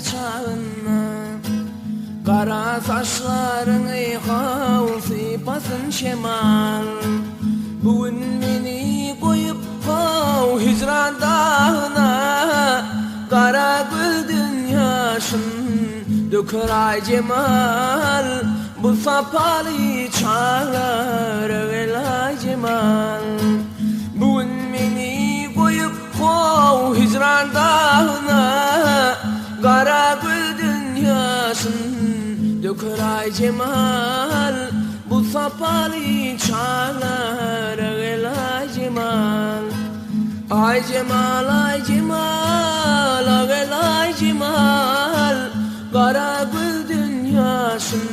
çağına Kara saçlarını havsi basın şemal. Bugün beni koyup hav hicran dağına. Kara güldün yaşın dökür ay cemal. Bu sapalı çağlar evvel cemal. Bugün beni koyup hav hicran dağına Kara gül dünyasın dökür ay cemal. Bu sapalı çağlar evvel ay cemal. Ay cemal ay cemal evvel ay cemal. Kara gül dünyasın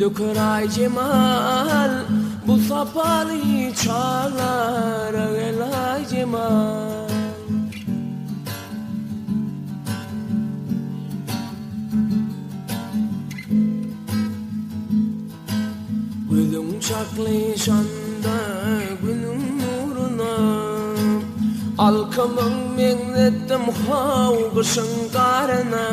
dökür ay cemal. Bu sapalı çağlar evvel ay cemal Gülüm çaklışanda günün nuruna Alkamın mennettim hav kışın karına.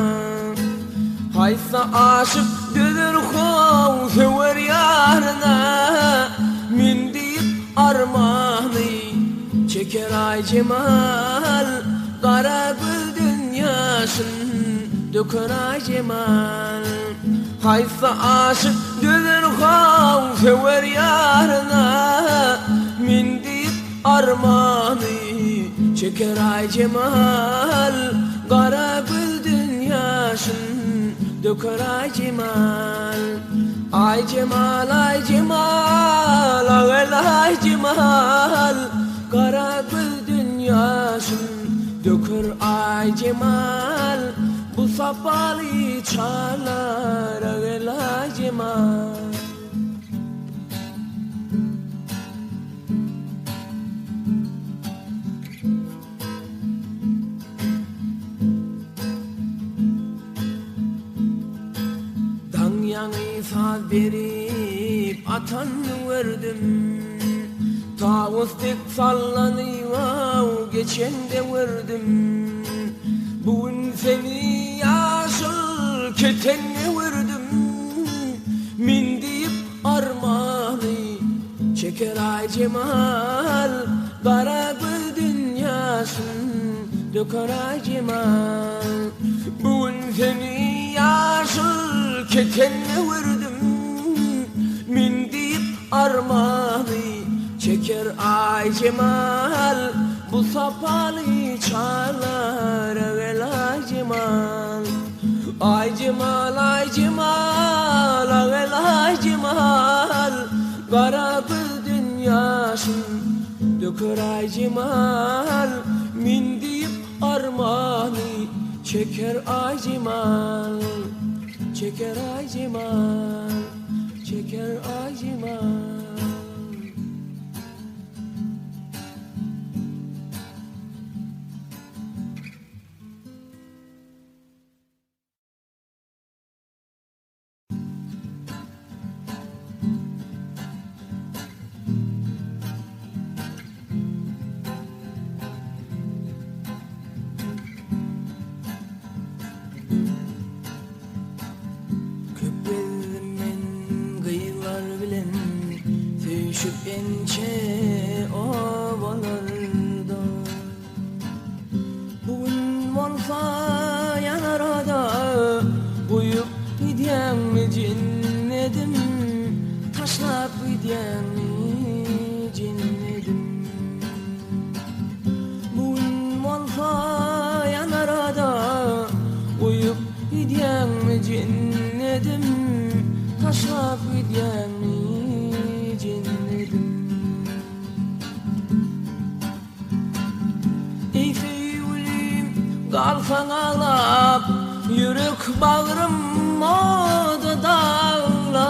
Haysa aşık dilir hav sever yarına. Min deyip armağını çeker ay cemal. Kara gül dünyasın döker ay cemal Haysa aşık dilir hav sever yarına. Min armağını çeker ay cemal. Kara gül dünyasın döker ay cemal. Ay cemal ay cemal ağel ay cemal. Kara gül dünyasın dökür ay cemal Bu sapalı çağlar ağel ay cemal Dan yanı saz verip atan verdim Tavus tek sallanıyor geçen de verdim Bugün seni ketenle verdim Min deyip armağanı. Çeker ay cemal Kara gül dünyasın döker ay cemal. Bugün seni yaşıl ketenle verdim Min deyip armağanı. Çeker ay cemal Bu sapalı çağlar evvel ay cemal Ay cemal ay cemal evvel ay cemal Kara gül dünyasın döker ay cemal Min deyip çeker ay cemal Çeker ay cemal Çeker ay cemal Ençe ovalarda. Bugün olsa yanarada Uyup giden mi cinnedim? Taşlap giden mi cinnedim? Bugün olsa yanarada Uyup giden mi cinnedim? Taşlap giden kalkan ağlap Yürek bağrım moda dağlap.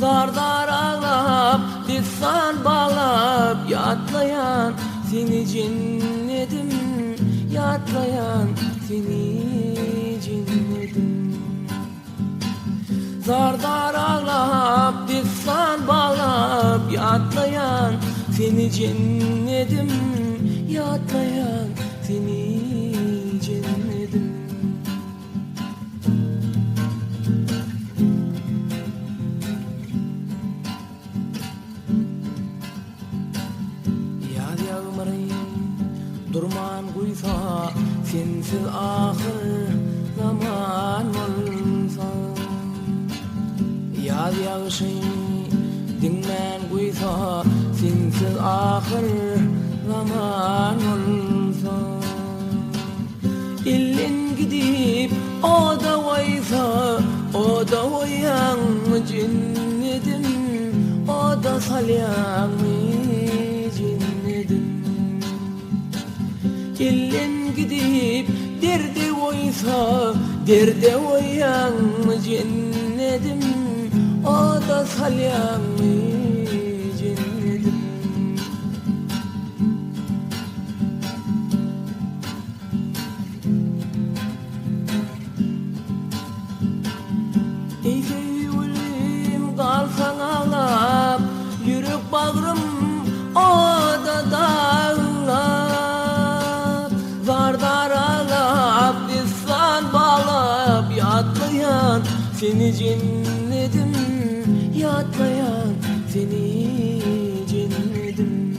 Dar dar ağlap Lisan bağlap. Yatlayan seni cinnedim Yatlayan seni cinnedim. Zar dar ağlap Lisan bağlap. Yatlayan seni cinnedim Yatlayan seni durman kuysa Sensiz ahir zaman olsa Yad yağışın dinmen kuysa Sensiz ahir zaman olsa o da vaysa O da vayan cinnedim? O da salyan cinnedim? İllin gidip derde vaysa Derde vayan cinnedim? O da salyan seni cinledim. Yatlayan seni cinledim.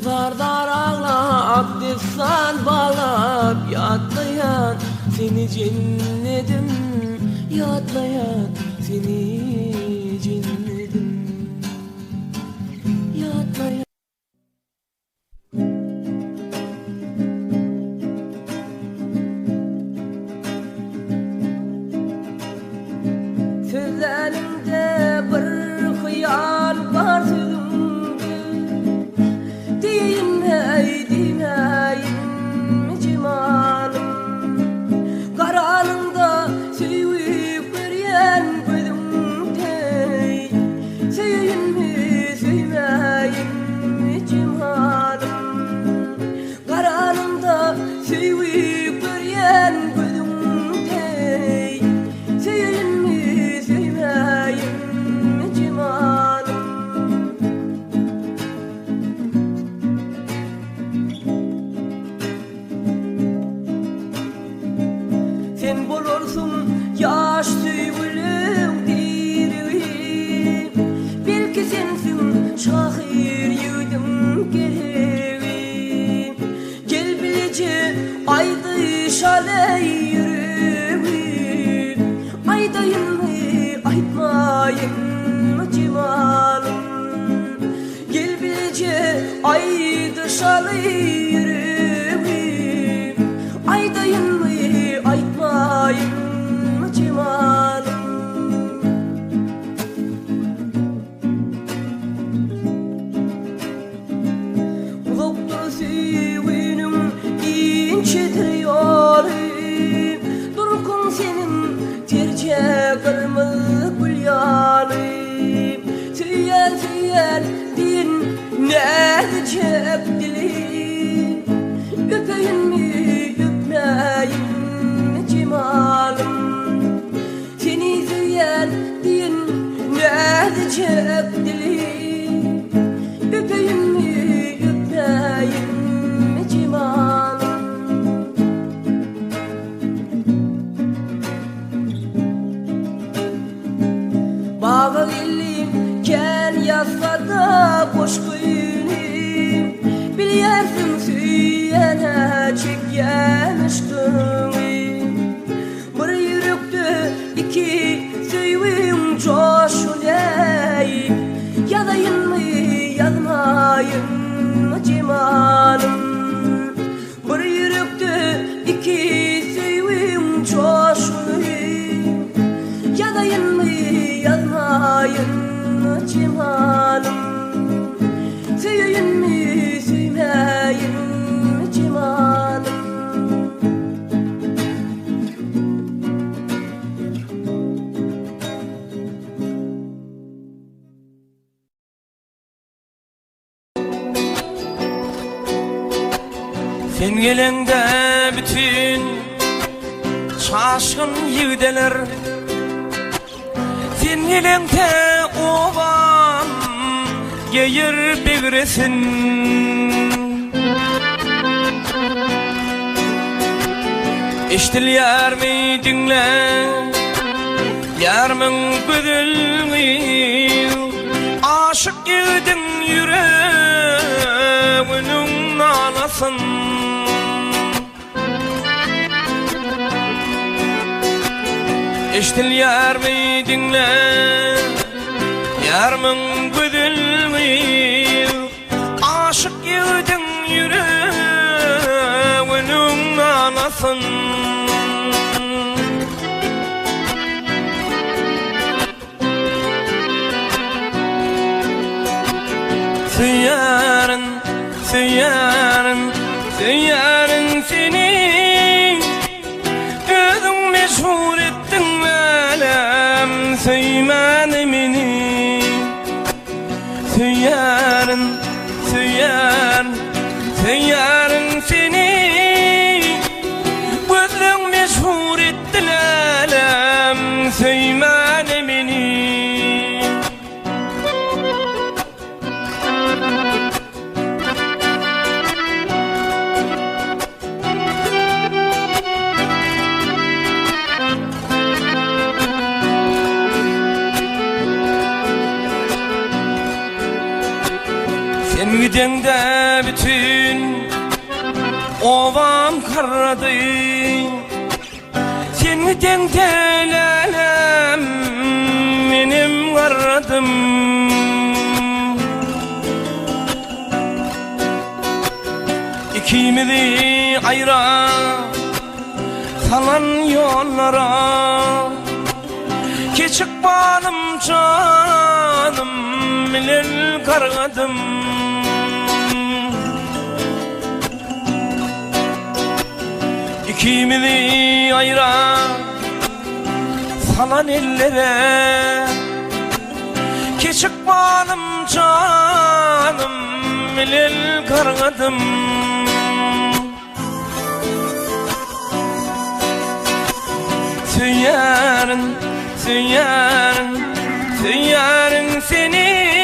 Zardar ağlap Dissan bağlap Yatlayan seni cinledim. Yatlayan seni Charlie. yeah. Sen gelende bütün şaşkın yiğdeler Sen gelende ovan gelir begresin Eştilýär mi dinle Yarmın güdülmi Aşık yedin yüreğinin nalasın Eştilýär mi dinle. Yarmın güdülmi Aşık yedin yüreğinin nalasın Süyarın, süyarın, süyarın seni gidende bütün ovam karradı Sen gidende lalem benim karradım İkimizi ayra salan yollara. Keçik bağlım canım bilen kargadım İkimizi ayıra salan ellere. Keçik bağlım canım bilen kargadım. Süyarın, süyarın, süyarın seni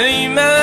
Süymane beni